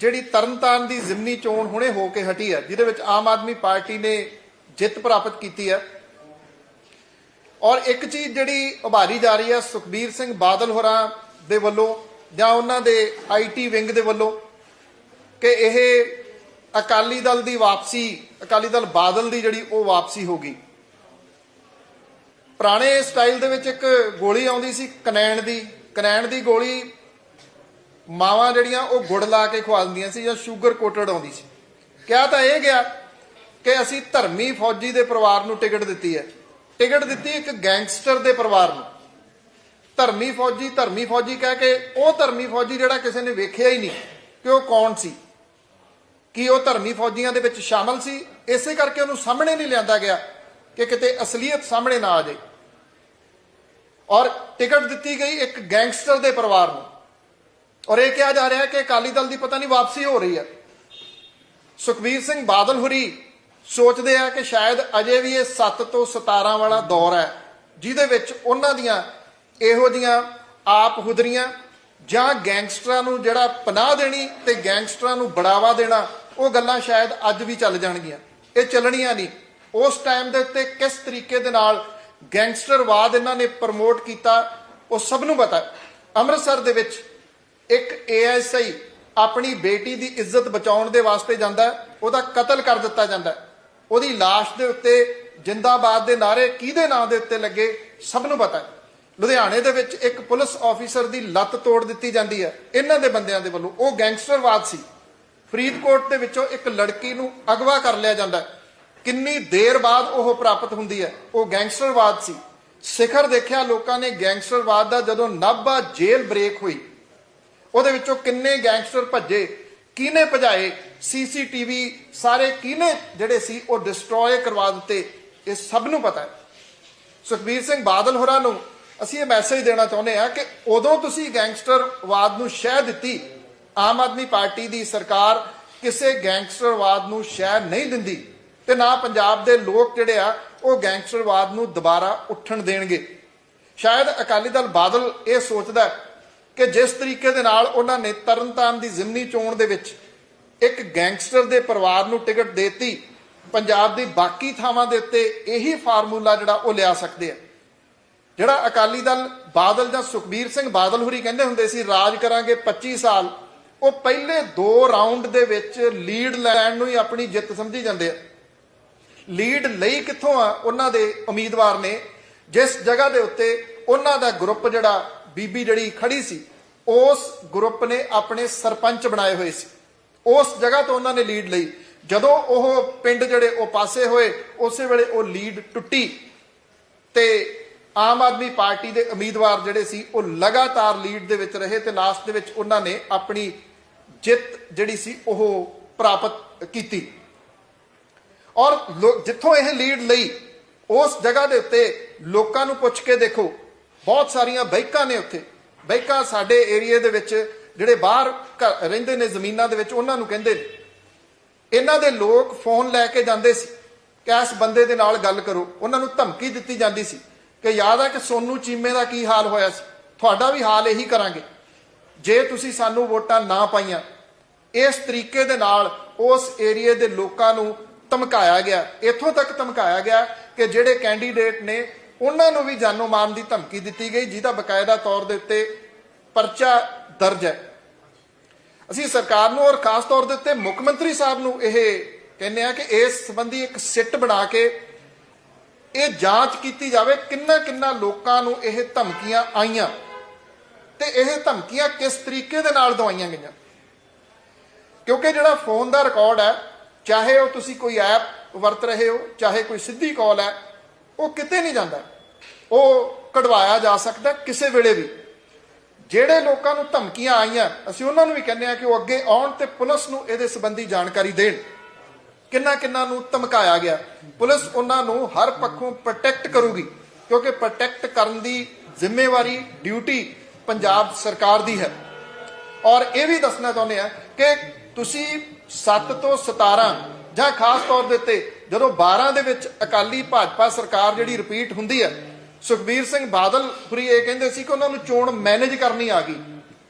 ਜਿਹੜੀ ਤਰਨਤਾਰਨ ਦੀ ਜ਼ਿਮਨੀ ਚੋਣ ਹੁਣੇ ਹੋ ਕੇ ਹਟੀ ਹੈ, ਜਿਹਦੇ ਵਿੱਚ ਆਮ ਆਦਮੀ ਪਾਰਟੀ ਨੇ ਜਿੱਤ ਪ੍ਰਾਪਤ ਕੀਤੀ ਹੈ। ਔਰ ਇੱਕ ਚੀਜ਼ ਜਿਹੜੀ ਉਭਾਰੀ ਜਾ ਰਹੀ ਹੈ, ਸੁਖਬੀਰ ਸਿੰਘ ਬਾਦਲ ਹੋਰਾਂ ਦੇ ਵੱਲੋਂ ਜਾਂ ਉਹਨਾਂ ਦੇ ਆਈਟੀ ਵਿੰਗ ਦੇ ਵੱਲੋਂ ਕਿ ਇਹ ਅਕਾਲੀ ਦਲ ਦੀ ਵਾਪਸੀ, ਅਕਾਲੀ ਦਲ ਬਾਦਲ ਦੀ ਜਿਹੜੀ ਉਹ ਵਾਪਸੀ ਹੋ ਗਈ। ਪੁਰਾਣੇ ਸਟਾਈਲ ਦੇ ਵਿੱਚ ਇੱਕ ਗੋਲੀ ਆਉਂਦੀ ਸੀ, ਕਨੈਣ ਦੀ ਕਨੈਣ ਦੀ ਗੋਲੀ ਮਾਵਾਂ ਜਿਹੜੀਆਂ ਉਹ ਗੁੜ ਲਾ ਕੇ ਖਵਾ ਦਿੰਦੀਆਂ ਸੀ ਜਾਂ ਸ਼ੂਗਰ ਕੋਟਡ ਆਉਂਦੀ ਸੀ। ਕਿਹਾ ਤਾਂ ਇਹ ਗਿਆ ਕਿ ਅਸੀਂ ਧਰਮੀ ਫੌਜੀ ਦੇ ਪਰਿਵਾਰ ਨੂੰ ਟਿਕਟ ਦਿੱਤੀ ਹੈ। ਟਿਕਟ ਦਿੱਤੀ ਇੱਕ ਗੈਂਗਸਟਰ ਦੇ ਪਰਿਵਾਰ ਨੂੰ। ਧਰਮੀ ਫੌਜੀ ਧਰਮੀ ਫੌਜੀ ਕਹਿ ਕੇ ਉਹ ਧਰਮੀ ਫੌਜੀ ਜਿਹੜਾ ਕਿਸੇ ਨੇ ਵੇਖਿਆ ਹੀ ਨਹੀਂ ਕਿ ਉਹ ਕੌਣ ਸੀ। ਕੀ ਉਹ ਧਰਮੀ ਫੌਜੀਆਂ ਦੇ ਵਿੱਚ ਸ਼ਾਮਲ ਸੀ? ਇਸੇ ਕਰਕੇ ਉਹਨੂੰ ਸਾਹਮਣੇ ਨਹੀਂ ਲਿਆਂਦਾ ਗਿਆ ਕਿ ਕਿਤੇ ਅਸਲੀਅਤ ਸਾਹਮਣੇ ਨਾ ਆ ਜਾਏ। ਔਰ ਟਿਕਟ ਦਿੱਤੀ ਗਈ ਇੱਕ ਗੈਂਗਸਟਰ ਦੇ ਪਰਿਵਾਰ ਨੂੰ। ਔਰ ਇਹ ਕਿਹਾ ਜਾ ਰਿਹਾ ਹੈ ਕਿ ਅਕਾਲੀ ਦਲ ਦੀ ਪਤਾ ਨਹੀਂ ਵਾਪਸੀ ਹੋ ਰਹੀ ਹੈ। ਸੁਖਬੀਰ ਸਿੰਘ ਬਾਦਲ ਹੁਰੀ ਸੋਚਦੇ ਆ ਕਿ ਸ਼ਾਇਦ ਅਜੇ ਵੀ ਇਹ 7 ਤੋਂ 17 ਵਾਲਾ ਦੌਰ ਹੈ, ਜਿਹਦੇ ਵਿੱਚ ਉਹਨਾਂ ਦੀਆਂ ਇਹੋ ਜੀਆਂ ਆਪ ਹੁਦਰੀਆਂ ਜਾਂ ਗੈਂਗਸਟਰਾਂ ਨੂੰ ਜਿਹੜਾ ਪਨਾਹ ਦੇਣੀ ਤੇ ਗੈਂਗਸਟਰਾਂ ਨੂੰ ਬੜਾਵਾ ਦੇਣਾ, ਉਹ ਗੱਲਾਂ ਸ਼ਾਇਦ ਅੱਜ ਵੀ ਚੱਲ ਜਾਣਗੀਆਂ। ਇਹ ਚੱਲਣੀਆਂ ਨਹੀਂ। ਉਸ ਟਾਈਮ ਦੇ ਉੱਤੇ ਕਿਸ ਤਰੀਕੇ ਦੇ ਨਾਲ ਗੈਂਗਸਟਰਵਾਦ ਇਹਨਾਂ ਨੇ ਪ੍ਰਮੋਟ ਕੀਤਾ, ਉਹ ਸਭ ਨੂੰ ਪਤਾ ਅੰਮ੍ਰਿਤਸਰ ਦੇ ਵਿੱਚ ਇੱਕ ਏਐਸਆਈ ਆਪਣੀ ਬੇਟੀ ਦੀ ਇੱਜ਼ਤ ਬਚਾਉਣ ਦੇ ਵਾਸਤੇ ਜਾਂਦਾ ਉਹਦਾ ਕਤਲ ਕਰ ਦਿੱਤਾ ਜਾਂਦਾ ਉਹਦੀ লাশ ਦੇ ਉੱਤੇ ਜਿੰਦਾਬਾਦ ਦੇ ਨਾਰੇ ਕਿਹਦੇ ਨਾਂ ਦੇ ਉੱਤੇ ਲੱਗੇ, ਸਭ ਨੂੰ ਪਤਾ ਹੈ। ਲੁਧਿਆਣੇ ਦੇ ਵਿੱਚ ਇੱਕ ਪੁਲਿਸ ਆਫੀਸਰ ਦੀ ਲੱਤ ਤੋੜ ਦਿੱਤੀ ਜਾਂਦੀ ਹੈ। ਇਹਨਾਂ ਦੇ ਬੰਦਿਆਂ ਦੇ ਵੱਲੋਂ ਉਹ ਗੈਂਗਸਟਰਵਾਦ ਸੀ। ਫਰੀਦਕੋਟ ਦੇ ਵਿੱਚੋਂ ਇੱਕ ਲੜਕੀ ਨੂੰ ਅਗਵਾ ਕਰ ਲਿਆ ਜਾਂਦਾ ਕਿੰਨੀ ਦੇਰ ਬਾਅਦ ਉਹ ਪ੍ਰਾਪਤ ਹੁੰਦੀ ਹੈ, ਉਹ ਗੈਂਗਸਟਰਵਾਦ ਸੀ। ਸਿਖਰ ਦੇਖਿਆ ਲੋਕਾਂ ਨੇ ਗੈਂਗਸਟਰਵਾਦ ਦਾ ਜਦੋਂ ਨਾਭਾ ਜੇਲ੍ਹ ਬ੍ਰੇਕ ਹੋਈ ਉਹਦੇ ਵਿੱਚੋਂ ਕਿੰਨੇ ਗੈਂਗਸਟਰ ਭੱਜੇ, ਕਿਹਨੇ ਭਜਾਏ, ਸੀਸੀਟੀਵੀ ਸਾਰੇ ਕਿਹਨੇ ਜਿਹੜੇ ਸੀ ਉਹ ਡਿਸਟਰੋਏ ਕਰਵਾ ਦਿੱਤੇ, ਇਹ ਸਭ ਨੂੰ ਪਤਾ ਹੈ। ਸੁਖਬੀਰ ਸਿੰਘ ਬਾਦਲ ਹੋਰਾਂ ਨੂੰ ਅਸੀਂ ਇਹ ਮੈਸੇਜ ਦੇਣਾ ਚਾਹੁੰਦੇ ਹਾਂ ਕਿ ਉਦੋਂ ਤੁਸੀਂ ਗੈਂਗਸਟਰਵਾਦ ਨੂੰ ਸ਼ਹਿ ਦਿੱਤੀ, ਆਮ ਆਦਮੀ ਪਾਰਟੀ ਦੀ ਸਰਕਾਰ ਕਿਸੇ ਗੈਂਗਸਟਰਵਾਦ ਨੂੰ ਸ਼ਹਿ ਨਹੀਂ ਦਿੰਦੀ ਤੇ ਨਾ ਪੰਜਾਬ ਦੇ ਲੋਕ ਜਿਹੜੇ ਆ, ਉਹ ਗੈਂਗਸਟਰਵਾਦ ਨੂੰ ਦੁਬਾਰਾ ਉੱਠਣ ਦੇਣਗੇ। ਸ਼ਾਇਦ ਅਕਾਲੀ ਦਲ ਬਾਦਲ ਇਹ ਸੋਚਦਾ ਕਿ ਜਿਸ ਤਰੀਕੇ ਦੇ ਨਾਲ ਉਹਨਾਂ ਨੇ ਤਰਨਤਾਰਨ ਦੀ ਜ਼ਿਮਨੀ ਚੋਣ ਦੇ ਵਿੱਚ ਇੱਕ ਗੈਂਗਸਟਰ ਦੇ ਪਰਿਵਾਰ ਨੂੰ ਟਿਕਟ ਦੇਤੀ, ਪੰਜਾਬ ਦੀ ਬਾਕੀ ਥਾਵਾਂ ਦੇ ਉੱਤੇ ਇਹੀ ਫਾਰਮੂਲਾ ਜਿਹੜਾ ਉਹ ਲਿਆ ਸਕਦੇ ਆ। ਜਿਹੜਾ ਅਕਾਲੀ ਦਲ ਬਾਦਲ ਜਾਂ ਸੁਖਬੀਰ ਸਿੰਘ ਬਾਦਲ ਹੁਰੀ ਕਹਿੰਦੇ ਹੁੰਦੇ ਸੀ, ਰਾਜ ਕਰਾਂਗੇ 25 ਸਾਲ। ਉਹ ਪਹਿਲੇ ਦੋ ਰਾਉਂਡ ਦੇ ਵਿੱਚ ਲੀਡ ਲੈਣ ਨੂੰ ਹੀ ਆਪਣੀ ਜਿੱਤ ਸਮਝੀ ਜਾਂਦੇ ਆ। ਲੀਡ ਲਈ ਕਿੱਥੋਂ ਆ? ਉਹਨਾਂ ਦੇ ਉਮੀਦਵਾਰ ਨੇ। ਜਿਸ ਜਗ੍ਹਾ ਦੇ ਉੱਤੇ ਉਹਨਾਂ ਦਾ ਗਰੁੱਪ ਜਿਹੜਾ ਬੀਬੀ ਜਿਹੜੀ ਖੜੀ ਸੀ, ਉਸ ਗਰੁੱਪ ਨੇ ਆਪਣੇ ਸਰਪੰਚ ਬਣਾਏ ਹੋਏ ਸੀ। ਉਸ ਜਗ੍ਹਾ ਤੋਂ ਉਹਨਾਂ ਨੇ ਲੀਡ ਲਈ। ਜਦੋਂ ਉਹ ਪਿੰਡ ਜਿਹੜੇ ਉਹ ਪਾਸੇ ਹੋਏ, ਉਸੇ ਵੇਲੇ ਉਹ ਲੀਡ ਟੁੱਟੀ ਤੇ ਆਮ ਆਦਮੀ ਪਾਰਟੀ ਦੇ ਉਮੀਦਵਾਰ ਜਿਹੜੇ ਸੀ, ਉਹ ਲਗਾਤਾਰ ਲੀਡ ਦੇ ਵਿੱਚ ਰਹੇ ਤੇ ਲਾਸਟ ਦੇ ਵਿੱਚ ਉਹਨਾਂ ਨੇ ਆਪਣੀ ਜਿੱਤ ਜਿਹੜੀ ਸੀ, ਉਹ ਪ੍ਰਾਪਤ ਕੀਤੀ। ਔਰ ਲੋ- ਜਿੱਥੋਂ ਇਹ ਲੀਡ ਲਈ, ਉਸ ਜਗ੍ਹਾ ਦੇ ਉੱਤੇ ਲੋਕਾਂ ਨੂੰ ਪੁੱਛ ਕੇ ਦੇਖੋ। ਬਹੁਤ ਸਾਰੀਆਂ ਬਾਈਕਾਂ ਨੇ ਉੱਥੇ। ਬਾਈਕਾਂ ਸਾਡੇ ਏਰੀਆ ਦੇ ਵਿੱਚ ਜਿਹੜੇ ਬਾਹਰ ਘ- ਰਹਿੰਦੇ ਨੇ ਜ਼ਮੀਨਾਂ ਦੇ ਵਿੱਚ, ਉਹਨਾਂ ਨੂੰ ਕਹਿੰਦੇ ਨੇ। ਇਹਨਾਂ ਦੇ ਲੋਕ ਫੋਨ ਲੈ ਕੇ ਜਾਂਦੇ ਸੀ। ਕਿ ਇਸ ਬੰਦੇ ਦੇ ਨਾਲ ਗੱਲ ਕਰੋ। ਉਹਨਾਂ ਨੂੰ ਧਮਕੀ ਦਿੱਤੀ ਜਾਂਦੀ ਸੀ ਕਿ ਯਾਦ ਹੈ ਕਿ ਸੋਨੂ ਚੀਮੇ ਦਾ ਕੀ ਹਾਲ ਹੋਇਆ ਸੀ? ਤੁਹਾਡਾ ਵੀ ਹਾਲ ਇਹੀ ਕਰਾਂਗੇ। ਜੇ ਤੁਸੀਂ ਸਾਨੂੰ ਵੋਟਾਂ ਨਾ ਪਾਈਆਂ, ਇਸ ਤਰੀਕੇ ਦੇ ਨਾਲ ਉਸ ਏਰੀਏ ਦੇ ਲੋਕਾਂ ਨੂੰ ਧਮਕਾਇਆ ਗਿਆ। ਇੱਥੋਂ ਤੱਕ ਧਮਕਾਇਆ ਗਿਆ ਕਿ ਜਿਹੜੇ ਕੈਂਡੀਡੇਟ ਨੇ ਉਹਨਾਂ ਨੂੰ ਵੀ ਜਾਨੋਂ ਮਾਰਨ ਦੀ ਧਮਕੀ ਦਿੱਤੀ ਗਈ, ਜਿਹਦਾ ਬਕਾਇਦਾ ਤੌਰ ਦੇ ਉੱਤੇ ਪਰਚਾ ਦਰਜ ਹੈ। ਅਸੀਂ ਸਰਕਾਰ ਨੂੰ ਔਰ ਖਾਸ ਤੌਰ ਦੇ ਉੱਤੇ ਮੁੱਖ ਮੰਤਰੀ ਸਾਹਿਬ ਨੂੰ ਇਹ ਕਹਿੰਦੇ ਆ ਕਿ ਇਸ ਸੰਬੰਧੀ ਇੱਕ ਸਿੱਟ ਬਣਾ ਕੇ ਇਹ ਜਾਂਚ ਕੀਤੀ ਜਾਵੇ ਕਿੰਨਾ ਕਿੰਨਾ ਲੋਕਾਂ ਨੂੰ ਇਹ ਧਮਕੀਆਂ ਆਈਆਂ ਤੇ ਇਹ ਧਮਕੀਆਂ ਕਿਸ ਤਰੀਕੇ ਦੇ ਨਾਲ ਦਵਾਈਆਂ ਗਈਆਂ। ਕਿਉਂਕਿ ਜਿਹੜਾ ਫੋਨ ਦਾ ਰਿਕਾਰਡ ਹੈ, ਚਾਹੇ ਉਹ ਤੁਸੀਂ ਕੋਈ ਐਪ ਵਰਤ ਰਹੇ ਹੋ, ਚਾਹੇ ਕੋਈ ਸਿੱਧੀ ਕਾਲ ਹੈ ਉਹ ਕਿਤੇ ਨਹੀਂ ਜਾਂਦਾ। ਉਹ ਕਢਵਾਇਆ ਜਾ ਸਕਦਾ ਕਿਸੇ ਵੇਲੇ ਵੀ। ਜਿਹੜੇ ਲੋਕਾਂ ਨੂੰ ਧਮਕੀਆਂ ਆਈਆਂ, ਅਸੀਂ ਉਹਨਾਂ ਨੂੰ ਵੀ ਕਹਿੰਦੇ ਆ ਕਿ ਉਹ ਅੱਗੇ ਆਉਣ ਤੇ ਪੁਲਿਸ ਨੂੰ ਇਹਦੇ ਸੰਬੰਧੀ ਜਾਣਕਾਰੀ ਦੇਣ। ਕਿੰਨਾ ਕਿੰਨਾ ਨੂੰ ਧਮਕਾਇਆ ਗਿਆ। ਪੁਲਿਸ ਉਹਨਾਂ ਨੂੰ ਹਰ ਪੱਖੋਂ ਪ੍ਰੋਟੈਕਟ ਕਰੂਗੀ, ਕਿਉਂਕਿ ਪ੍ਰੋਟੈਕਟ ਕਰਨ ਦੀ ਜ਼ਿੰਮੇਵਾਰੀ ਡਿਊਟੀ ਪੰਜਾਬ ਸਰਕਾਰ ਦੀ ਹੈ। ਔਰ ਇਹ ਵੀ ਦੱਸਣਾ ਚਾਹੁੰਦੇ ਆ ਕਿ ਤੁਸੀਂ 7 ਤੋਂ 17 ਜਾਂ ਖਾਸ ਤੌਰ ਦੇ ਉੱਤੇ ਜਦੋਂ 12 ਦੇ ਵਿੱਚ ਅਕਾਲੀ ਭਾਜਪਾ ਸਰਕਾਰ ਜਿਹੜੀ ਰਿਪੀਟ ਹੁੰਦੀ ਹੈ, ਸੁਖਬੀਰ ਸਿੰਘ ਬਾਦਲ ਹੁਰੀ ਇਹ ਕਹਿੰਦੇ ਸੀ ਕਿ ਉਹਨਾਂ ਨੂੰ ਚੋਣ ਮੈਨੇਜ ਕਰਨੀ ਆ ਗਈ।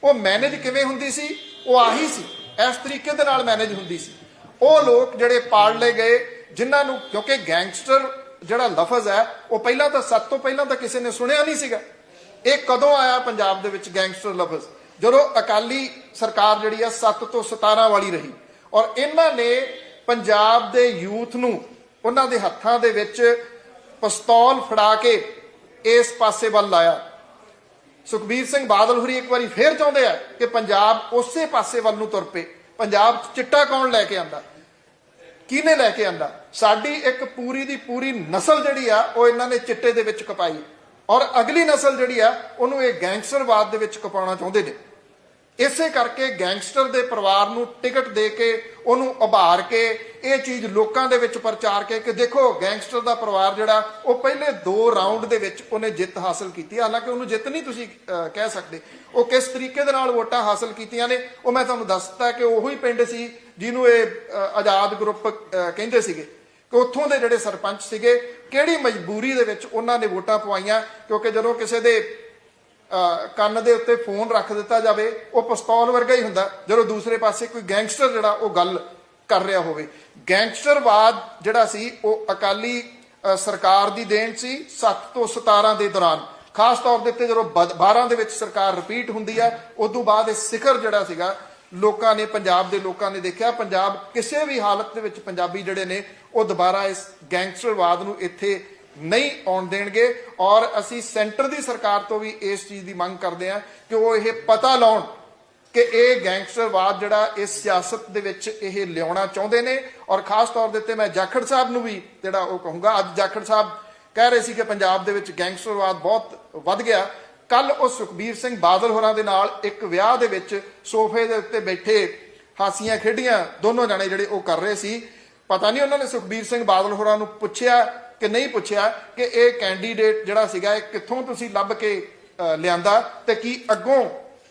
ਉਹ ਮੈਨੇਜ ਕਿਵੇਂ ਹੁੰਦੀ ਸੀ? ਉਹ ਆਹੀ ਸੀ। ਇਸ ਤਰੀਕੇ ਦੇ ਨਾਲ ਮੈਨੇਜ ਹੁੰਦੀ ਸੀ। ਉਹ ਲੋਕ ਜਿਹੜੇ ਪਾੜ ਲਏ ਗਏ, ਜਿਨ੍ਹਾਂ ਨੂੰ ਕਿਉਂਕਿ ਗੈਂਗਸਟਰ ਜਿਹੜਾ ਲਫ਼ਜ਼ ਹੈ, ਉਹ ਪਹਿਲਾਂ ਤਾਂ ਸੱਤ ਤੋਂ ਪਹਿਲਾਂ ਤਾਂ ਕਿਸੇ ਨੇ ਸੁਣਿਆ ਨਹੀਂ ਸੀਗਾ। ਇਹ ਕਦੋਂ ਆਇਆ ਪੰਜਾਬ ਦੇ ਵਿੱਚ ਗੈਂਗਸਟਰ ਲਫ਼ਜ਼? ਜਦੋਂ ਅਕਾਲੀ ਸਰਕਾਰ ਜਿਹੜੀ ਆ 7 ਤੋਂ 17 ਵਾਲੀ ਰਹੀ। ਔਰ ਇਹਨਾਂ ਨੇ ਪੰਜਾਬ ਦੇ ਯੂਥ ਨੂੰ ਉਹਨਾਂ ਦੇ ਹੱਥਾਂ ਦੇ ਵਿੱਚ ਪਿਸਤੌਲ ਫੜਾ ਕੇ ਇਸ ਪਾਸੇ ਵੱਲ ਲਾਇਆ। ਸੁਖਬੀਰ ਸਿੰਘ ਬਾਦਲ ਹੁਰੀ ਇੱਕ ਵਾਰੀ ਫੇਰ ਚਾਹੁੰਦੇ ਆ ਕਿ ਪੰਜਾਬ ਉਸੇ ਪਾਸੇ ਵੱਲ ਨੂੰ ਤੁਰ ਪਏ। ਪੰਜਾਬ ਚਿੱਟਾ ਕੌਣ ਲੈ ਕੇ ਆਂਦਾ? ਕਿਹਨੇ ਲੈ ਕੇ ਆਂਦਾ? ਸਾਡੀ ਇੱਕ ਪੂਰੀ ਦੀ ਪੂਰੀ ਨਸਲ ਜਿਹੜੀ ਆ, ਉਹ ਇਹਨਾਂ ਨੇ ਚਿੱਟੇ ਦੇ ਵਿੱਚ ਕਪਾਈ। ਔਰ ਅਗਲੀ ਨਸਲ ਜਿਹੜੀ ਆ, ਉਹਨੂੰ ਇਹ ਗੈਂਗਸਟਰਵਾਦ ਦੇ ਵਿੱਚ ਕਪਾਉਣਾ ਚਾਹੁੰਦੇ ਨੇ। ਇਸੇ ਕਰਕੇ ਗੈਂਗਸਟਰ ਦੇ ਪਰਿਵਾਰ ਨੂੰ ਟਿਕਟ ਦੇ ਕੇ, ਉਹਨੂੰ ਉਭਾਰ ਕੇ, ਇਹ ਚੀਜ਼ ਲੋਕਾਂ ਦੇ ਵਿੱਚ ਪ੍ਰਚਾਰ ਕੇ ਕਿ ਦੇਖੋ, ਗੈਂਗਸਟਰ ਦਾ ਪਰਿਵਾਰ ਜਿਹੜਾ, ਉਹ ਪਹਿਲੇ ਦੋ ਰਾਉਂਡ ਦੇ ਵਿੱਚ ਉਹਨੇ ਜਿੱਤ ਹਾਸਲ ਕੀਤੀ। ਹਾਲਾਂਕਿ ਉਹਨੂੰ ਜਿੱਤ ਨਹੀਂ ਤੁਸੀਂ ਕਹਿ ਸਕਦੇ। ਉਹ ਕਿਸ ਤਰੀਕੇ ਦੇ ਨਾਲ ਵੋਟਾਂ ਹਾਸਲ ਕੀਤੀਆਂ ਨੇ, ਉਹ ਮੈਂ ਤੁਹਾਨੂੰ ਦੱਸਤਾ ਕਿ ਉਹੀ ਪਿੰਡ ਸੀ ਜਿਹਨੂੰ ਇਹ ਆਜ਼ਾਦ ਗਰੁੱਪ ਕਹਿੰਦੇ ਸੀਗੇ। ਕਿ ਉੱਥੋਂ ਦੇ ਜਿਹੜੇ ਸਰਪੰਚ ਸੀਗੇ, ਕਿਹੜੀ ਮਜਬੂਰੀ ਦੇ ਵਿੱਚ ਉਹਨਾਂ ਨੇ ਵੋਟਾਂ ਪਵਾਈਆਂ, ਕਿਉਂਕਿ ਜਦੋਂ ਕਿਸੇ ਦੇ ਕੰਨ ਦੇ ਉੱਤੇ ਫੋਨ ਰੱਖ ਦਿੱਤਾ ਜਾਵੇ, ਉਹ ਪਿਸਤੌਲ ਵਰਗਾ ਹੀ ਹੁੰਦਾ, ਜਦੋਂ ਦੂਸਰੇ ਪਾਸੇ ਕੋਈ ਗੈਂਗਸਟਰ ਜਿਹੜਾ, ਉਹ ਗੱਲ ਕਰ ਰਿਹਾ ਹੋਵੇ। ਗੈਂਗਸਟਰਵਾਦ ਜਿਹੜਾ ਸੀ, ਉਹ ਅਕਾਲੀ ਸਰਕਾਰ ਦੀ ਦੇਣ ਸੀ 7 ਤੋਂ 17 ਦੇ ਦੌਰਾਨ। ਖਾਸ ਤੌਰ ਦੇ ਉੱਤੇ ਜਦੋਂ ਬਦ- 12 ਦੇ ਵਿੱਚ ਸਰਕਾਰ ਰਿਪੀਟ ਹੁੰਦੀ ਹੈ ਆ ਤੋਂ ਬਾਅਦ ਇਹ ਸਿਖਰ ਜਿਹੜਾ ਸੀਗਾ, ਲੋਕਾਂ ਨੇ, ਪੰਜਾਬ ਦੇ ਲੋਕਾਂ ਨੇ ਦੇਖਿਆ, ਪੰਜਾਬ ਕਿਸੇ ਵੀ ਹਾਲਤ ਦੇ ਵਿੱਚ ਪੰਜਾਬੀ ਜਿਹੜੇ ਨੇ, ਉਹ ਦੁਬਾਰਾ ਇਸ ਗੈਂਗਸਟਰਵਾਦ ਨੂੰ ਇੱਥੇ ਨਹੀਂ ਆਉਣ ਦੇਣਗੇ ਔਰ ਅਸੀਂ ਸੈਂਟਰ ਦੀ ਸਰਕਾਰ ਤੋਂ ਵੀ ਇਸ ਚੀਜ਼ ਦੀ ਮੰਗ ਕਰਦੇ ਹਾਂ ਕਿ ਉਹ ਇਹ ਪਤਾ ਲਾਉਣ ਕਿ ਇਹ ਗੈਂਗਸਟਰਵਾਦ ਜਿਹੜਾ ਇਸ ਸਿਆਸਤ ਦੇ ਵਿੱਚ ਇਹ ਲਿਆਉਣਾ ਚਾਹੁੰਦੇ ਨੇ ਔਰ ਖਾਸ ਤੌਰ ਦੇ ਉੱਤੇ ਮੈਂ ਜਾਖੜ ਸਾਹਿਬ ਨੂੰ ਵੀ ਜਿਹੜਾ ਉਹ ਕਹੂੰਗਾ, ਅੱਜ ਜਾਖੜ ਸਾਹਿਬ ਕਹਿ ਰਹੇ ਸੀ ਕਿ ਪੰਜਾਬ ਦੇ ਵਿੱਚ ਗੈਂਗਸਟਰਵਾਦ ਬਹੁਤ ਵੱਧ ਗਿਆ। ਕੱਲ ਉਹ ਸੁਖਬੀਰ ਸਿੰਘ ਬਾਦਲ ਹੋਰਾਂ ਦੇ ਨਾਲ ਇੱਕ ਵਿਆਹ ਦੇ ਵਿੱਚ ਸੋਫੇ ਦੇ ਉੱਤੇ ਬੈਠੇ ਹਾਸੀਆਂ ਖੇਡੀਆਂ, ਦੋਨੋਂ ਜਣੇ ਜਿਹੜੇ ਉਹ ਕਰ ਰਹੇ ਸੀ। ਪਤਾ ਨਹੀਂ ਉਹਨਾਂ ਨੇ ਸੁਖਬੀਰ ਸਿੰਘ ਬਾਦਲ ਹੋਰਾਂ ਨੂੰ ਪੁੱਛਿਆ ਕਿ ਨਹੀਂ ਪੁੱਛਿਆ ਕਿ ਇਹ ਕੈਂਡੀਡੇਟ ਜਿਹੜਾ ਸੀਗਾ ਇਹ ਕਿੱਥੋਂ ਤੁਸੀਂ ਲੱਭ ਕੇ ਲਿਆਂਦਾ ਤੇ ਕੀ ਅੱਗੋਂ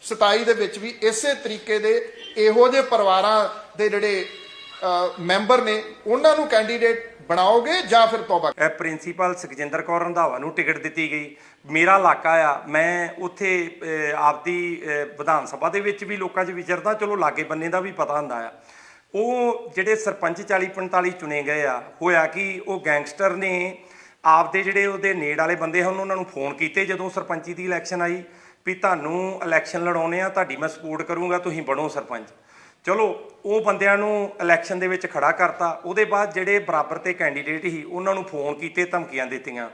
27 ਦੇ ਵਿੱਚ ਵੀ ਇਸੇ ਤਰੀਕੇ ਦੇ ਇਹੋ ਜਿਹੇ ਪਰਿਵਾਰਾਂ ਦੇ ਜਿਹੜੇ ਮੈਂਬਰ ਨੇ, ਉਹਨਾਂ ਨੂੰ ਕੈਂਡੀਡੇਟ ਬਣਾਓਗੇ ਜਾਂ ਫਿਰ ਤੌਬਾ? ਇਹ ਪ੍ਰਿੰਸੀਪਲ ਸੁਖਜਿੰਦਰ ਕੌਰ ਰੰਧਾਵਾ ਨੂੰ ਟਿਕਟ ਦਿੱਤੀ ਗਈ। ਮੇਰਾ ਇਲਾਕਾ ਆ, ਮੈਂ ਉੱਥੇ ਆਪਦੀ ਵਿਧਾਨ ਸਭਾ ਦੇ ਵਿੱਚ ਵੀ ਲੋਕਾਂ 'ਚ ਵਿਚਰਦਾ, ਚਲੋ ਲਾਗੇ ਬੰਨੇ ਦਾ ਵੀ ਪਤਾ ਹੁੰਦਾ ਆ। ਉਹ ਜਿਹੜੇ ਸਰਪੰਚ 40 45 ਚੁਣੇ ਗਏ ਆ, ਹੋਇਆ ਕਿ ਉਹ ਗੈਂਗਸਟਰ ਨੇ ਆਪਦੇ ਜਿਹੜੇ ਉਹਦੇ ਨੇੜ ਵਾਲੇ ਬੰਦੇ ਹਨ, ਉਹਨਾਂ ਨੂੰ ਫੋਨ ਕੀਤੇ ਜਦੋਂ ਸਰਪੰਚੀ ਦੀ ਇਲੈਕਸ਼ਨ ਆਈ ਵੀ ਤੁਹਾਨੂੰ ਇਲੈਕਸ਼ਨ ਲੜਾਉਣੇ ਆ, ਤੁਹਾਡੀ ਮੈਂ ਸਪੋਰਟ ਕਰੂੰਗਾ, ਤੁਸੀਂ ਬਣੋ ਸਰਪੰਚ। ਚਲੋ, ਉਹ ਬੰਦਿਆਂ ਨੂੰ ਇਲੈਕਸ਼ਨ ਦੇ ਵਿੱਚ ਖੜਾ ਕਰਤਾ। ਉਹਦੇ ਬਾਅਦ ਜਿਹੜੇ ਬਰਾਬਰ ਤੇ ਕੈਂਡੀਡੇਟ ਸੀ, ਉਹਨਾਂ ਨੂੰ ਫੋਨ ਕੀਤੇ, ਧਮਕੀਆਂ ਦਿੱਤੀਆਂ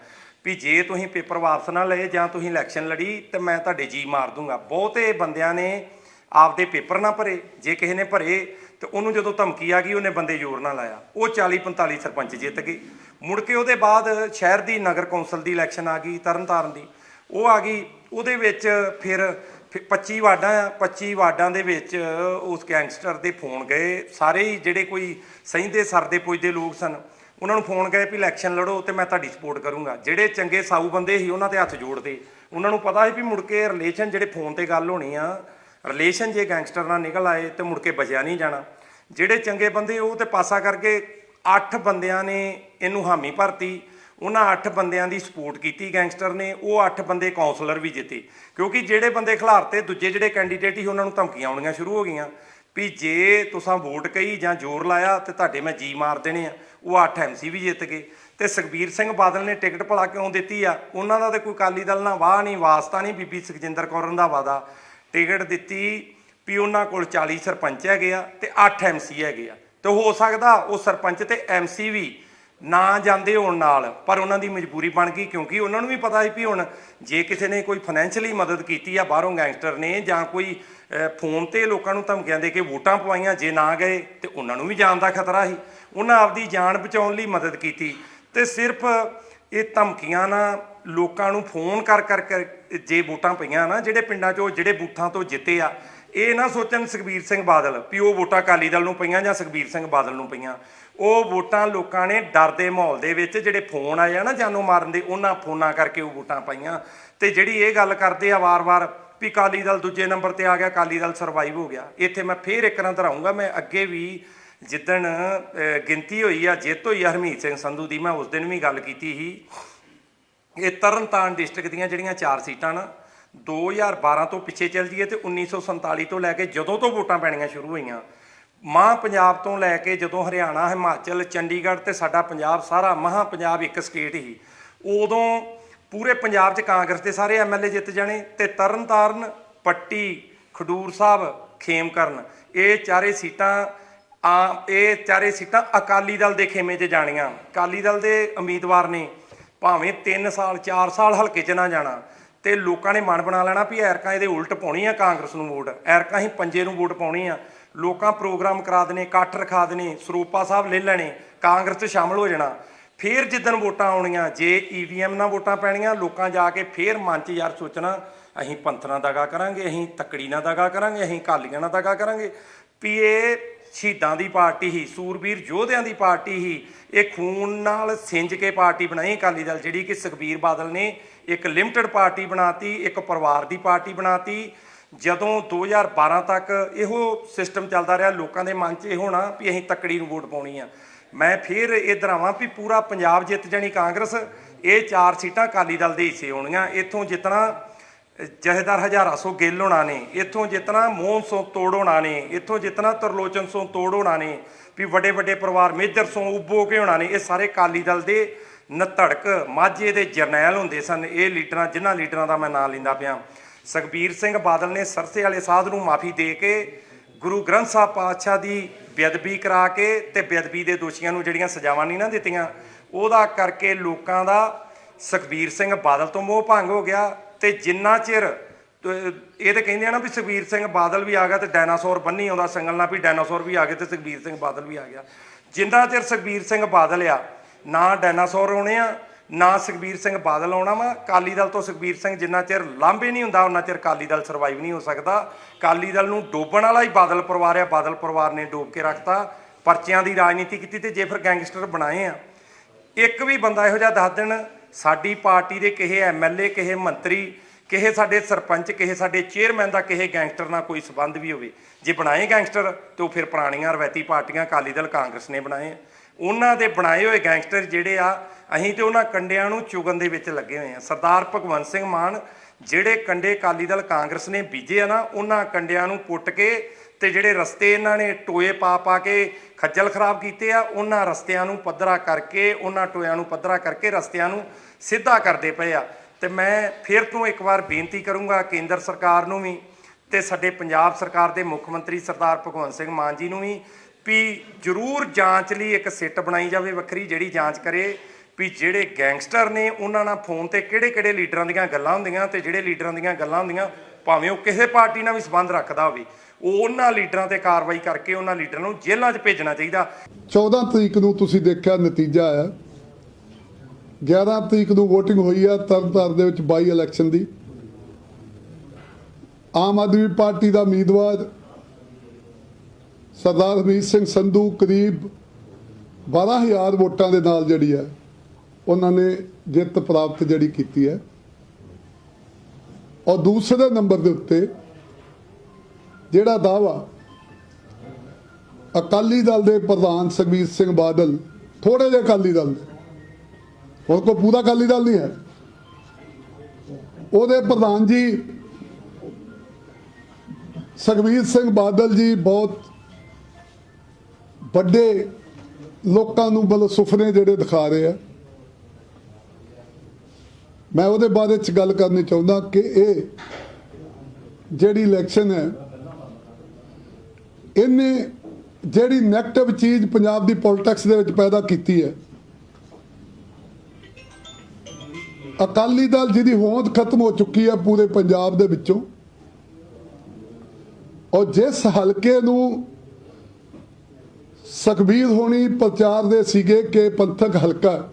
ਵੀ ਜੇ ਤੁਸੀਂ ਪੇਪਰ ਵਾਪਸ ਨਾ ਲਏ ਜਾਂ ਤੁਸੀਂ ਇਲੈਕਸ਼ਨ ਲੜੀ, ਤੇ ਮੈਂ ਤੁਹਾਡੇ ਜੀ ਮਾਰ ਦੂੰਗਾ। ਬਹੁਤੇ ਬੰਦਿਆਂ ਨੇ ਆਪਦੇ ਪੇਪਰ ਨਾ ਭਰੇ। ਜੇ ਕਿਸੇ ਨੇ ਭਰੇ ਤੇ ਉਹਨੂੰ ਜਦੋਂ ਧਮਕੀ ਆ ਗਈ, ਉਹਨੇ ਬੰਦੇ ਜ਼ੋਰ ਨਾਲ ਲਾਇਆ। ਉਹ 40 45 ਸਰਪੰਚ ਜਿੱਤ ਗਏ। ਮੁੜ ਕੇ ਉਹਦੇ ਬਾਅਦ ਸ਼ਹਿਰ ਦੀ ਨਗਰ ਕੌਂਸਲ ਦੀ ਇਲੈਕਸ਼ਨ ਆ ਗਈ ਤਰਨਤਾਰਨ ਦੀ। ਉਹ ਆ ਗਈ। ਉਹਦੇ ਵਿੱਚ ਫਿਰ ਫਿਰ 25 ਵਾਰਡਾਂ ਆ। 25 ਵਾਰਡਾਂ ਦੇ ਵਿੱਚ ਉਸ ਗੈਂਗਸਟਰ ਦੇ ਫੋਨ ਗਏ। ਸਾਰੇ ਹੀ ਜਿਹੜੇ ਕੋਈ ਸਹਿੰਦੇ, ਸਰਦੇ, ਪੁੱਜਦੇ ਲੋਕ ਸਨ, ਉਹਨਾਂ ਨੂੰ ਫੋਨ ਗਏ ਵੀ ਇਲੈਕਸ਼ਨ ਲੜੋ ਤੇ ਮੈਂ ਤੁਹਾਡੀ ਸਪੋਰਟ ਕਰੂੰਗਾ। ਜਿਹੜੇ ਚੰਗੇ ਸਾਊ ਬੰਦੇ ਸੀ, ਉਹਨਾਂ ਤੇ ਹੱਥ ਜੋੜਦੇ। ਉਹਨਾਂ ਨੂੰ ਪਤਾ ਸੀ ਵੀ ਮੁੜ ਕੇ ਰਿਲੇਸ਼ਨ ਜਿਹੜੇ ਫੋਨ ਤੇ ਗੱਲ ਹੋਣੀ ਆ ਰਿਲੇਸ਼ਨ ਜੇ ਗੈਂਗਸਟਰ ਨਾਲ ਨਿਕਲ ਆਏ ਤੇ ਮੁੜ ਕੇ ਬਚਿਆ ਨਹੀਂ ਜਾਣਾ। ਜਿਹੜੇ ਚੰਗੇ ਬੰਦੇ ਉਹ ਤੇ ਪਾਸਾ ਕਰਕੇ 8 ਬੰਦਿਆਂ ਨੇ ਇਹਨੂੰ ਹਾਮੀ ਭਰਤੀ। ਉਹਨਾਂ 8 ਬੰਦਿਆਂ ਦੀ ਸਪੋਰਟ ਕੀਤੀ ਗੈਂਗਸਟਰ ਨੇ, ਉਹ 8 ਬੰਦੇ ਕਾਉਂਸਲਰ ਵੀ ਜਿੱਤੇ। ਕਿਉਂਕਿ ਜਿਹੜੇ ਬੰਦੇ ਖਿਲਾਰਤੇ, ਦੂਜੇ ਜਿਹੜੇ ਕੈਂਡੀਡੇਟ ਸੀ, ਉਹਨਾਂ ਨੂੰ ਧਮਕੀਆਂ ਆਉਣੀਆਂ ਸ਼ੁਰੂ ਹੋ ਗਈਆਂ। ਵੀ ਜੇ ਤੁਸੀਂ ਵੋਟ ਕਹੀ ਜਾਂ ਜ਼ੋਰ ਲਾਇਆ ਤੇ ਤੁਹਾਡੇ ਮੈਂ ਜੀ ਮਾਰ ਦੇਣੇ ਆ। ਉਹ 8 ਐਮਸੀ ਵੀ ਜਿੱਤ ਗਏ। ਤੇ ਸੁਖਬੀਰ ਸਿੰਘ ਬਾਦਲ ਨੇ ਟਿਕਟ ਭਲਾ ਕਿਉਂ ਦਿੱਤੀ ਆ? ਉਹਨਾਂ ਦਾ ਤੇ ਕੋਈ ਕਾਲੀ ਦਲ ਨਾਲ ਵਾਹ ਨਹੀਂ, ਵਾਸਤਾ ਨਹੀਂ, ਬੀਬੀ ਸੁਖਜਿੰਦਰ ਕੌਰ ਰੰਧਾਵਾ ਦਾ। ਟਿਕਟ ਦਿੱਤੀ ਵੀ ਉਹਨਾਂ ਕੋਲ 40 ਸਰਪੰਚ ਹੈਗੇ ਆ ਤੇ 8 ਐਮਸੀ ਹੈਗੇ ਆ। ਤੇ ਹੋ ਸਕਦਾ ਉਹ ਸਰਪੰਚ ਤੇ ਐਮਸੀ ਵੀ ਨਾ ਜਾਂਦੇ ਹੋਣ ਨਾਲ, ਪਰ ਉਹਨਾਂ ਦੀ ਮਜਬੂਰੀ ਬਣ ਗਈ ਕਿਉਂਕਿ ਉਹਨਾਂ ਨੂੰ ਵੀ ਪਤਾ ਸੀ ਵੀ ਹੁਣ ਜੇ ਕਿਸੇ ਨੇ ਕੋਈ ਫਾਈਨੈਂਸ਼ੀਅਲੀ ਮਦਦ ਕੀਤੀ ਆ, ਬਾਹਰੋਂ ਗੈਂਗਸਟਰ ਨੇ ਜਾਂ ਕੋਈ ਫੋਨ ਤੇ ਲੋਕਾਂ ਨੂੰ ਧਮਕੀਆਂ ਦੇ ਕੇ ਵੋਟਾਂ ਪਵਾਈਆਂ ਜੇ ਨਾ ਗਏ, ਤੇ ਉਹਨਾਂ ਨੂੰ ਵੀ ਜਾਨ ਦਾ ਖਤਰਾ ਸੀ। ਉਹਨਾਂ ਆਪਦੀ ਜਾਨ ਬਚਾਉਣ ਲਈ ਮਦਦ ਕੀਤੀ। ਤੇ ਸਿਰਫ ਇਹ ਧਮਕੀਆਂ ਨਾਲ ਲੋਕਾਂ ਨੂੰ ਫੋਨ ਕਰ ਕਰ ਕਰ ਜੇ ਵੋਟਾਂ ਪਈਆਂ ਨਾ, ਜਿਹੜੇ ਪਿੰਡਾਂ 'ਚੋਂ, ਜਿਹੜੇ ਬੂਥਾਂ ਤੋਂ ਜਿੱਤੇ ਆ, ਇਹ ਨਾ ਸੋਚਣ ਸੁਖਬੀਰ ਸਿੰਘ ਬਾਦਲ ਵੀ ਉਹ ਵੋਟਾਂ ਅਕਾਲੀ ਦਲ ਨੂੰ ਪਈਆਂ ਜਾਂ ਸੁਖਬੀਰ ਸਿੰਘ ਬਾਦਲ ਨੂੰ ਪਈਆਂ। ਉਹ ਵੋਟਾਂ ਲੋਕਾਂ ਨੇ ਡਰ ਦੇ ਮਾਹੌਲ ਦੇ ਵਿੱਚ ਜਿਹੜੇ ਫੋਨ ਆਏ ਆ ਨਾ ਜਾਨੋਂ ਮਾਰਨ ਦੇ, ਉਹਨਾਂ ਫੋਨਾਂ ਕਰਕੇ ਉਹ ਵੋਟਾਂ ਪਾਈਆਂ। ਤੇ ਜਿਹੜੀ ਇਹ ਗੱਲ ਕਰਦੇ ਆ ਵਾਰ-ਵਾਰ ਵੀ ਅਕਾਲੀ ਦਲ ਦੂਜੇ ਨੰਬਰ ਤੇ ਆ ਗਿਆ, ਅਕਾਲੀ ਦਲ ਸਰਵਾਈਵ ਹੋ ਗਿਆ। ਇੱਥੇ ਮੈਂ ਫੇਰ ਇੱਕ ਰਾਂ ਧਰਾਉਂਗਾ, ਮੈਂ ਅੱਗੇ ਵੀ ਜਿੱਦਣ ਗਿਣਤੀ ਹੋਈ ਆ, ਜਿੱਤ ਹੋਈ ਆ ਹਰਮੀਤ ਸਿੰਘ ਸੰਧੂ ਦੀ, ਮੈਂ ਉਸ ਦਿਨ ਵੀ ਗੱਲ ਕੀਤੀ ਸੀ। ਇਹ ਤਰਨਤਾਰਨ ਡਿਸਟ੍ਰਿਕਟ ਦੀਆਂ ਜਿਹੜੀਆਂ ਚਾਰ ਸੀਟਾਂ ਨਾ 2012 ਤੋਂ ਪਿੱਛੇ ਚੱਲ ਜੀਏ ਤੇ 1947 ਤੋਂ ਲੈ ਕੇ ਜਦੋਂ ਤੋਂ ਵੋਟਾਂ ਪੈਣੀਆਂ ਸ਼ੁਰੂ ਹੋਈਆਂ, ਮਾਂ ਪੰਜਾਬ ਤੋਂ ਲੈ ਕੇ ਜਦੋਂ ਹਰਿਆਣਾ, ਹਿਮਾਚਲ, ਚੰਡੀਗੜ੍ਹ ਤੇ ਸਾਡਾ ਪੰਜਾਬ, ਸਾਰਾ ਮਹਾ ਪੰਜਾਬ ਇੱਕ ਸਟੇਟ ਹੀ ਉਦੋਂ ਪੂਰੇ ਪੰਜਾਬ 'ਚ ਕਾਂਗਰਸ ਦੇ ਸਾਰੇ ਐਮਐਲਏ ਜਿੱਤ ਜਾਣੇ ਤੇ ਤਰਨਤਾਰਨ, ਪੱਟੀ, ਖਡੂਰ ਸਾਹਿਬ, ਖੇਮਕਰਨ, ਇਹ ਚਾਰੇ ਸੀਟਾਂ ਆ, ਇਹ ਚਾਰੇ ਸੀਟਾਂ ਅਕਾਲੀ ਦਲ ਦੇ ਖੇਮੇ 'ਚ ਜਾਣੀਆਂ। ਅਕਾਲੀ ਦਲ ਦੇ ਉਮੀਦਵਾਰ ਨੇ ਭਾਵੇਂ 3 ਸਾਲ 4 ਸਾਲ ਹਲਕੇ 'ਚ ਨਾ ਜਾਣਾ ਤੇ ਲੋਕਾਂ ਨੇ ਮਨ ਬਣਾ ਲੈਣਾ ਵੀ ਐਰਕਾਂ ਇਹਦੇ ਉਲਟ ਪਾਉਣੀ ਆ ਕਾਂਗਰਸ ਨੂੰ ਵੋਟ। ਐਰਕਾਂ ਹੀ ਪੰਜੇ ਨੂੰ ਵੋਟ ਪਾਉਣੀ ਆ। ਲੋਕਾਂ ਪ੍ਰੋਗਰਾਮ ਕਰਾ ਦੇਣੇ, ਇਕੱਠ ਰਖਾ ਦੇਣੇ, ਸਰੂਪਾ ਸਾਹਿਬ ਲੈ ਲੈਣੇ, ਕਾਂਗਰਸ 'ਚ ਸ਼ਾਮਲ ਹੋ ਜਾਣਾ। ਫੇਰ ਜਿੱਦਣ ਵੋਟਾਂ ਆਉਣੀਆਂ, ਜੇ ਈਵੀਐਮ ਨਾਲ ਵੋਟਾਂ ਪੈਣੀਆਂ, ਲੋਕਾਂ ਜਾ ਕੇ ਫੇਰ ਮਨ 'ਚ ਯਾਰ ਸੋਚਣਾ, ਅਸੀਂ ਪੰਥਰਾਂ ਦਾਗਾ ਕਰਾਂਗੇ, ਅਸੀਂ ਤੱਕੜੀ ਨਾਲ ਦਾਗਾ ਕਰਾਂਗੇ, ਅਸੀਂ ਕਾਲੀਆਂ ਨਾਲ ਦਾਗਾ ਕਰਾਂਗੇ। ਵੀ ਇਹ ਸ਼ਹੀਦਾਂ ਦੀ ਪਾਰਟੀ ਹੀ, ਸੂਰਬੀਰ ਯੋਧਿਆਂ ਦੀ ਪਾਰਟੀ ਹੀ, ਇਹ ਖੂਨ ਨਾਲ ਸਿੰਜ ਕੇ ਪਾਰਟੀ ਬਣਾਈ ਅਕਾਲੀ ਦਲ, ਜਿਹੜੀ ਕਿ ਸੁਖਬੀਰ ਬਾਦਲ ਨੇ ਇੱਕ ਲਿਮਟਿਡ ਪਾਰਟੀ ਬਣਾਤੀ, ਇੱਕ ਪਰਿਵਾਰ ਦੀ ਪਾਰਟੀ ਬਣਾਤੀ। ਜਦੋਂ 2012 ਤੱਕ ਇਹੋ ਸਿਸਟਮ ਚੱਲਦਾ ਰਿਹਾ, ਲੋਕਾਂ ਦੇ ਮਨ 'ਚ ਇਹ ਹੋਣਾ ਵੀ ਅਸੀਂ ਤੱਕੜੀ ਨੂੰ ਵੋਟ ਪਾਉਣੀ ਆ। ਮੈਂ ਫਿਰ ਇਧਰ ਆਵਾਂ ਵੀ ਪੂਰਾ ਪੰਜਾਬ ਜਿੱਤ ਜਾਣੀ ਕਾਂਗਰਸ, ਇਹ ਚਾਰ ਸੀਟਾਂ ਅਕਾਲੀ ਦਲ ਦੇ ਹਿੱਸੇ ਹੋਣੀਆਂ ਇੱਥੋਂ ਜਿੱਤਣਾ ਜਹੇਦਾਰ ਹਜ਼ਾਰਾ ਸੋ ਗਿੱਲ ਹੋਣਾ ਨੇ, ਇੱਥੋਂ ਜਿੱਤਣਾ ਮੋਹਨ ਸੋ ਤੋੜ ਹੋਣਾ ਨੇ, ਇੱਥੋਂ ਜਿੱਤਣਾ ਤਰਲੋਚਨ ਸੋ ਤੋੜ ਹੋਣਾ ਨੇ, ਵੀ ਵੱਡੇ ਵੱਡੇ ਪਰਿਵਾਰ ਮੇਜਰ ਸੋ ਉਬੋ ਕੇ ਹੋਣਾ ਨੇ, ਇਹ ਸਾਰੇ ਅਕਾਲੀ ਦਲ ਦੇ ਨਤੜਕ ਮਾਝੇ ਦੇ ਜਰਨੈਲ ਹੁੰਦੇ ਸਨ। ਇਹ ਲੀਡਰਾਂ, ਜਿਨ੍ਹਾਂ ਲੀਡਰਾਂ ਦਾ ਮੈਂ ਨਾਂ ਲੈਂਦਾ ਪਿਆ। ਸੁਖਬੀਰ ਸਿੰਘ ਬਾਦਲ ਨੇ ਸਰਸੇ ਵਾਲੇ ਸਾਧ ਨੂੰ ਮਾਫੀ ਦੇ ਕੇ ਗੁਰੂ ਗ੍ਰੰਥ ਸਾਹਿਬ ਪਾਤਸ਼ਾਹ ਦੀ ਬੇਅਦਬੀ ਕਰਾ ਕੇ ਤੇ ਬੇਅਦਬੀ ਦੇ ਦੋਸ਼ੀਆਂ ਨੂੰ ਜਿਹੜੀਆਂ ਸਜ਼ਾਵਾਂ ਨਹੀਂ ਨਾ ਦਿੱਤੀਆਂ, ਉਹਦਾ ਕਰਕੇ ਲੋਕਾਂ ਦਾ ਸੁਖਬੀਰ ਸਿੰਘ ਬਾਦਲ ਤੋਂ ਮੋਹ ਭੰਗ ਹੋ ਗਿਆ। ਤੇ ਜਿੰਨਾ ਚਿਰ ਇਹ ਤਾਂ ਕਹਿੰਦੇ ਆ ਨਾ ਵੀ ਸੁਖਬੀਰ ਸਿੰਘ ਬਾਦਲ ਵੀ ਆ ਗਿਆ ਤੇ ਡਾਇਨਾਸੌਰ ਬੰਨੀ ਆਉਂਦਾ ਸੰਗਲ ਨਾਲ ਵੀ ਡਾਇਨਾਸੌਰ ਵੀ ਆ ਗਏ ਤੇ ਸੁਖਬੀਰ ਸਿੰਘ ਬਾਦਲ ਵੀ ਆ ਗਿਆ। ਜਿੰਨਾ ਚਿਰ ਸੁਖਬੀਰ ਸਿੰਘ ਬਾਦਲ ਆ, ਨਾ ਡਾਇਨਾਸੌਰ ਆਉਣੇ ਆ, ਨਾ ਸੁਖਬੀਰ ਸਿੰਘ ਬਾਦਲ ਆਉਣਾ ਵਾ ਕਾਲੀ ਦਲ ਤੋਂ ਸੁਖਬੀਰ ਸਿੰਘ ਜਿੰਨਾ ਚਿਰ ਲਾਂਭੇ ਨਹੀਂ ਹੁੰਦਾ, ਉਹਨਾਂ ਚਿਰ ਕਾਲੀ ਦਲ ਸਰਵਾਈਵ ਨਹੀਂ ਹੋ ਸਕਦਾ। ਕਾਲੀ ਦਲ ਨੂੰ ਡੋਬਣ ਵਾਲਾ ਹੀ ਬਾਦਲ ਪਰਿਵਾਰ ਆ, ਬਾਦਲ ਪਰਿਵਾਰ ਨੇ ਡੋਬ ਕੇ ਰੱਖਤਾ, ਪਰਚਿਆਂ ਦੀ ਰਾਜਨੀਤੀ ਕੀਤੀ ਤੇ ਜੇ ਫਿਰ ਗੈਂਗਸਟਰ ਬਣਾਏ ਆ। ਇੱਕ ਵੀ ਬੰਦਾ ਇਹੋ ਜਿਹਾ ਦੱਸ ਦੇਣ ਸਾਡੀ ਪਾਰਟੀ ਦੇ ਕਿਸੇ ਐਮਐਲਏ ਕਿਸੇ ਮੰਤਰੀ ਕਿਸੇ ਸਾਡੇ ਸਰਪੰਚ ਕਿਸੇ ਸਾਡੇ ਚੇਅਰਮੈਨ ਦਾ ਕਿਸੇ ਗੈਂਗਸਟਰ ਨਾਲ ਕੋਈ ਸਬੰਧ ਵੀ ਹੋਵੇ। ਜੇ ਬਣਾਏ ਗੈਂਗਸਟਰ, ਤੇ ਉਹ ਫਿਰ ਪੁਰਾਣੀਆਂ ਰਵਾਇਤੀ ਪਾਰਟੀਆਂ ਅਕਾਲੀ ਦਲ, ਕਾਂਗਰਸ ਨੇ ਬਣਾਏ। ਉਹਨਾਂ ਦੇ ਬਣਾਏ ਹੋਏ ਗੈਂਗਸਟਰ ਜਿਹੜੇ ਆ, ਅਸੀਂ ਤੇ ਉਹਨਾਂ ਕੰਡਿਆਂ ਨੂੰ ਚੁਗਣ ਦੇ ਵਿੱਚ ਲੱਗੇ ਹੋਏ ਆ ਸਰਦਾਰ ਭਗਵੰਤ ਸਿੰਘ ਮਾਨ, ਜਿਹੜੇ ਕੰਡੇ ਅਕਾਲੀ ਦਲ, ਕਾਂਗਰਸ ਨੇ ਬੀਜੇ ਆ ਨਾ, ਉਹਨਾਂ ਕੰਡਿਆਂ ਨੂੰ ਪੁੱਟ ਕੇ ਤੇ ਜਿਹੜੇ ਰਸਤੇ ਇਹਨਾਂ ਨੇ ਟੋਏ ਪਾ ਪਾ ਕੇ ਖੱਜਲ ਖਰਾਬ ਕੀਤੇ ਆ, ਉਹਨਾਂ ਰਸਤਿਆਂ ਨੂੰ ਪੱਧਰਾ ਕਰਕੇ, ਉਹਨਾਂ ਟੋਇਆਂ ਨੂੰ ਪੱਧਰਾ ਕਰਕੇ ਰਸਤਿਆਂ ਨੂੰ ਸਿੱਧਾ ਕਰਦੇ ਪਏ ਆ। ਤੇ ਮੈਂ ਫਿਰ ਤੋਂ ਇੱਕ ਵਾਰ ਬੇਨਤੀ ਕਰੂੰਗਾ ਕੇਂਦਰ ਸਰਕਾਰ ਨੂੰ ਵੀ ਤੇ ਸਾਡੇ ਪੰਜਾਬ ਸਰਕਾਰ ਦੇ ਮੁੱਖ ਮੰਤਰੀ ਸਰਦਾਰ ਭਗਵੰਤ ਸਿੰਘ ਮਾਨ ਜੀ ਨੂੰ ਵੀ ਵੀ ਜ਼ਰੂਰ ਜਾਂਚ ਲਈ ਇੱਕ ਸਿੱਟ ਬਣਾਈ ਜਾਵੇ ਵੱਖਰੀ, ਜਿਹੜੀ ਜਾਂਚ ਕਰੇ ਵੀ ਜਿਹੜੇ ਗੈਂਗਸਟਰ ਨੇ ਉਹਨਾਂ ਨਾਲ ਫੋਨ ਤੇ ਕਿਹੜੇ-ਕਿਹੜੇ ਲੀਡਰਾਂ ਦੀਆਂ ਗੱਲਾਂ ਹੁੰਦੀਆਂ ਤੇ ਜਿਹੜੇ ਲੀਡਰਾਂ ਦੀਆਂ ਗੱਲਾਂ ਹੁੰਦੀਆਂ, ਭਾਵੇਂ ਉਹ ਕਿਸੇ ਪਾਰਟੀ ਨਾਲ ਵੀ ਸੰਬੰਧ ਰੱਖਦਾ ਹੋਵੇ। ਉਹਨਾਂ ਲੀਡਰਾਂ ਤੇ ਕਾਰਵਾਈ ਕਰਕੇ ਉਹਨਾਂ ਲੀਡਰਾਂ ਨੂੰ ਜੇਲ੍ਹਾਂ 'ਚ ਭੇਜਣਾ ਚਾਹੀਦਾ। 14 ਤਰੀਕ ਨੂੰ ਤੁਸੀਂ ਦੇਖਿਆ ਨਤੀਜਾ ਆਇਆ 11 ਤਰੀਕ ਨੂੰ VOTING ਹੋਈ ਆ ਤਰਨਤਾਰਨ ਦੇ ਵਿੱਚ ਬਾਈ ਇਲੈਕਸ਼ਨ ਦੀ। ਆਮ ਆਦਮੀ ਪਾਰਟੀ ਦਾ ਉਮੀਦਵਾਰ ਸਰਦਾਰ ਹਮੀਤ ਸਿੰਘ ਸੰਧੂ ਕਰੀਬ 12000 ਵੋਟਾਂ ਦੇ ਨਾਲ ਜਿਹੜੀ ਹੈ, ਉਹਨਾਂ ਨੇ ਜਿੱਤ ਪ੍ਰਾਪਤ ਜਿਹੜੀ ਕੀਤੀ ਹੈ। ਔਰ ਦੂਸਰੇ ਨੰਬਰ ਦੇ ਉੱਤੇ ਜਿਹੜਾ ਦਾਵਾ ਅਕਾਲੀ ਦਲ ਦੇ ਪ੍ਰਧਾਨ ਸੁਖਬੀਰ ਸਿੰਘ ਬਾਦਲ ਥੋੜੇ ਜਿਹੇ ਅਕਾਲੀ ਦਲ ਦੇ। ਹੁਣ ਕੋਈ ਪੂਰਾ ਅਕਾਲੀ ਦਲ ਨਹੀਂ ਹੈ। ਉਹਦੇ ਪ੍ਰਧਾਨ ਜੀ ਸੁਖਬੀਰ ਸਿੰਘ ਬਾਦਲ ਜੀ ਬਹੁਤ ਵੱਡੇ ਲੋਕਾਂ ਨੂੰ ਬਲ ਸੁਪਨੇ ਜਿਹੜੇ ਦਿਖਾ ਰਹੇ ਆ। ਮੈਂ ਉਹਦੇ ਬਾਰੇ ਚ ਗੱਲ ਕਰਨੀ ਚਾਹੁੰਦਾ ਕਿ ਇਹ ਜਿਹੜੀ ਇਲੈਕਸ਼ਨ ਹੈ ਇਹਨੇ ਜਿਹੜੀ ਨੈਗੇਟਿਵ ਚੀਜ਼ ਪੰਜਾਬ ਦੀ ਪੋਲਿਟਿਕਸ ਦੇ ਵਿੱਚ ਪੈਦਾ ਕੀਤੀ ਹੈ। ਅਕਾਲੀ ਦਲ ਜਿਹਦੀ ਹੋਂਦ ਖਤਮ ਹੋ ਚੁੱਕੀ ਹੈ ਪੂਰੇ ਪੰਜਾਬ ਦੇ ਵਿੱਚੋਂ। ਔਰ ਜਿਸ ਹਲਕੇ ਨੂੰ ਸੁਖਬੀਰ ਹੋਣੀ ਪ੍ਰਚਾਰ ਦੇ ਸੀਗੇ ਕਿ ਪੰਥਕ ਹਲਕਾ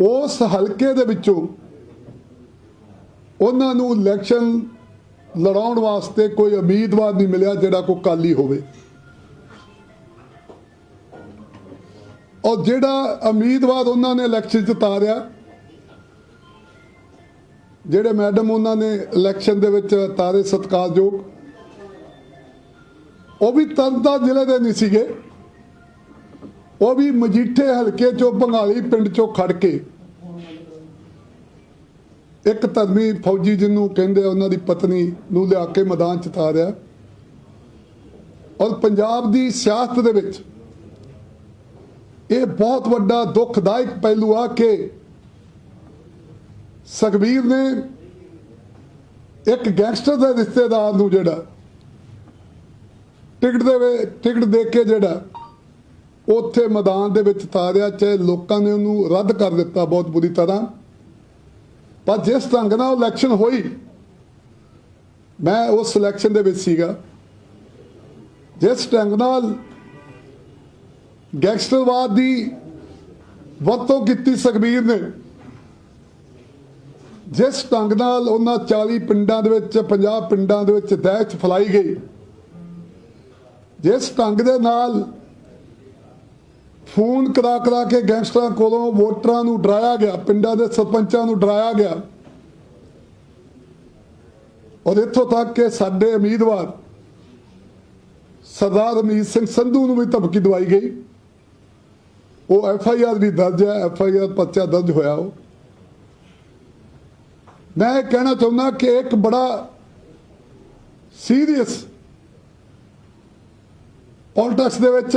ਉਸ ਹਲਕੇ ਦੇ ਵਿੱਚੋਂ ਉਹਨਾਂ ਨੂੰ ਇਲੈਕਸ਼ਨ ਲੜਾਉਣ ਵਾਸਤੇ ਕੋਈ ਉਮੀਦਵਾਰ ਨਹੀਂ ਮਿਲਿਆ ਜਿਹੜਾ ਕੋਈ ਕਾਲੀ ਹੋਵੇ। ਔਰ ਜਿਹੜਾ ਉਮੀਦਵਾਰ ਉਹਨਾਂ ਨੇ ਇਲੈਕਸ਼ਨ ਚ ਤਾਰਿਆ, ਜਿਹੜੇ ਮੈਡਮ ਉਹਨਾਂ ਨੇ ਇਲੈਕਸ਼ਨ ਦੇ ਵਿੱਚ ਤਾਰੇ ਸਤਿਕਾਰਯੋਗ, ਉਹ ਵੀ ਤਰਨਤਾਰਨ ਜ਼ਿਲ੍ਹੇ ਦੇ ਨਹੀਂ ਸੀਗੇ। ਉਹ ਵੀ ਮਜੀਠੇ ਹਲਕੇ ਚੋਂ ਬੰਗਾਲੀ ਪਿੰਡ ਚੋਂ ਖੜ ਕੇ ਇੱਕ ਧਰਮੀ ਫੌਜੀ ਜਿਹਨੂੰ ਕਹਿੰਦੇ ਉਹਨਾਂ ਦੀ ਪਤਨੀ ਨੂੰ ਲਿਆ ਕੇ ਮੈਦਾਨ ਚ ਤਾਰਿਆ ਔਰ ਪੰਜਾਬ ਦੀ ਸਿਆਸਤ ਦੇ ਵਿੱਚ ਇਹ ਬਹੁਤ ਵੱਡਾ ਦੁਖਦਾਇਕ ਪਹਿਲੂ ਆ ਕਿ ਸੁਖਬੀਰ ਨੇ ਇੱਕ ਗੈਂਗਸਟਰ ਦੇ ਰਿਸ਼ਤੇਦਾਰ ਨੂੰ ਜਿਹੜਾ ਟਿਕਟ ਦੇ ਟਿਕਟ ਦੇ ਕੇ ਜਿਹੜਾ ਉੱਥੇ ਮੈਦਾਨ ਦੇ ਵਿੱਚ ਤਾਰਿਆ ਚਾਹੇ ਲੋਕਾਂ ਨੇ ਉਹਨੂੰ ਰੱਦ ਕਰ ਦਿੱਤਾ ਬਹੁਤ ਬੁਰੀ ਤਰ੍ਹਾਂ। ਪਰ ਜਿਸ ਢੰਗ ਨਾਲ ਇਲੈਕਸ਼ਨ ਹੋਈ, ਮੈਂ ਉਸ ਇਲੈਕਸ਼ਨ ਦੇ ਵਿੱਚ ਸੀਗਾ। ਜਿਸ ਢੰਗ ਨਾਲ ਗੈਂਗਸਟਰਵਾਦ ਦੀ ਵਰਤੋਂ ਕੀਤੀ ਸੁਖਬੀਰ ਨੇ, ਜਿਸ ਢੰਗ ਨਾਲ ਉਹਨਾਂ 40 ਪਿੰਡਾਂ ਦੇ ਵਿੱਚ 50 ਪਿੰਡਾਂ ਦੇ ਵਿੱਚ ਦਹਿਸ਼ਤ ਫੈਲਾਈ ਗਈ, ਜਿਸ ਢੰਗ ਦੇ ਨਾਲ ਫੋਨ ਕਰਾ ਕਰਾ ਕੇ ਗੈਂਗਸਟਰਾਂ ਕੋਲੋਂ ਵੋਟਰਾਂ ਨੂੰ ਡਰਾਇਆ ਗਿਆ, ਪਿੰਡਾਂ ਦੇ ਸਰਪੰਚਾਂ ਨੂੰ ਡਰਾਇਆ ਗਿਆ। ਔਰ ਇੱਥੋਂ ਤੱਕ ਕਿ ਸਾਡੇ ਉਮੀਦਵਾਰ ਸਰਦਾਰ ਅਮੀਤ ਸਿੰਘ ਸੰਧੂ ਨੂੰ ਵੀ ਧਮਕੀ ਦਵਾਈ ਗਈ। ਉਹ ਐਫ ਆਈ ਆਰ ਵੀ ਦਰਜ ਹੈ, ਐਫ ਆਈ ਆਰ ਪਰਚਾ ਦਰਜ ਹੋਇਆ ਉਹ। ਮੈਂ ਇਹ ਕਹਿਣਾ ਚਾਹੁੰਦਾ ਕਿ ਇੱਕ ਬੜਾ ਸੀਰੀਅਸ ਪੋਲਿਟਿਕਸ ਦੇ ਵਿੱਚ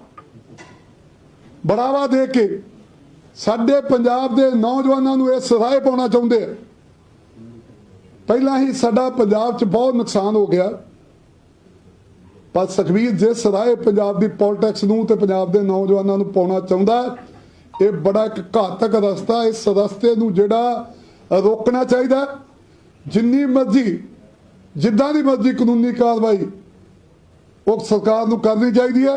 ਬੜਾਵਾ ਦੇ ਕੇ ਸਾਡੇ ਪੰਜਾਬ ਦੇ ਨੌਜਵਾਨਾਂ ਨੂੰ ਇਹ ਸਰਾਏ ਪਾਉਣਾ ਚਾਹੁੰਦੇ ਆ ਪਹਿਲਾਂ ਹੀ ਸਾਡਾ ਪੰਜਾਬ 'ਚ ਬਹੁਤ ਨੁਕਸਾਨ ਹੋ ਗਿਆ ਪਰ ਸੁਖਬੀਰ ਜਿਸ ਰਾਹ ਪੰਜਾਬ ਦੀ ਪੋਲਿਟਿਕਸ ਨੂੰ ਤੇ ਪੰਜਾਬ ਦੇ ਨੌਜਵਾਨਾਂ ਨੂੰ ਪਾਉਣਾ ਚਾਹੁੰਦਾ ਇਹ ਬੜਾ ਇੱਕ ਘਾਤਕ ਰਸਤਾ ਇਸ ਰਸਤੇ ਨੂੰ ਜਿਹੜਾ ਰੋਕਣਾ ਚਾਹੀਦਾ ਜਿੰਨੀ ਮਰਜ਼ੀ ਜਿੱਦਾਂ ਦੀ ਮਰਜ਼ੀ ਕਾਨੂੰਨੀ ਕਾਰਵਾਈ ਉਹ ਸਰਕਾਰ ਨੂੰ ਕਰਨੀ ਚਾਹੀਦੀ ਹੈ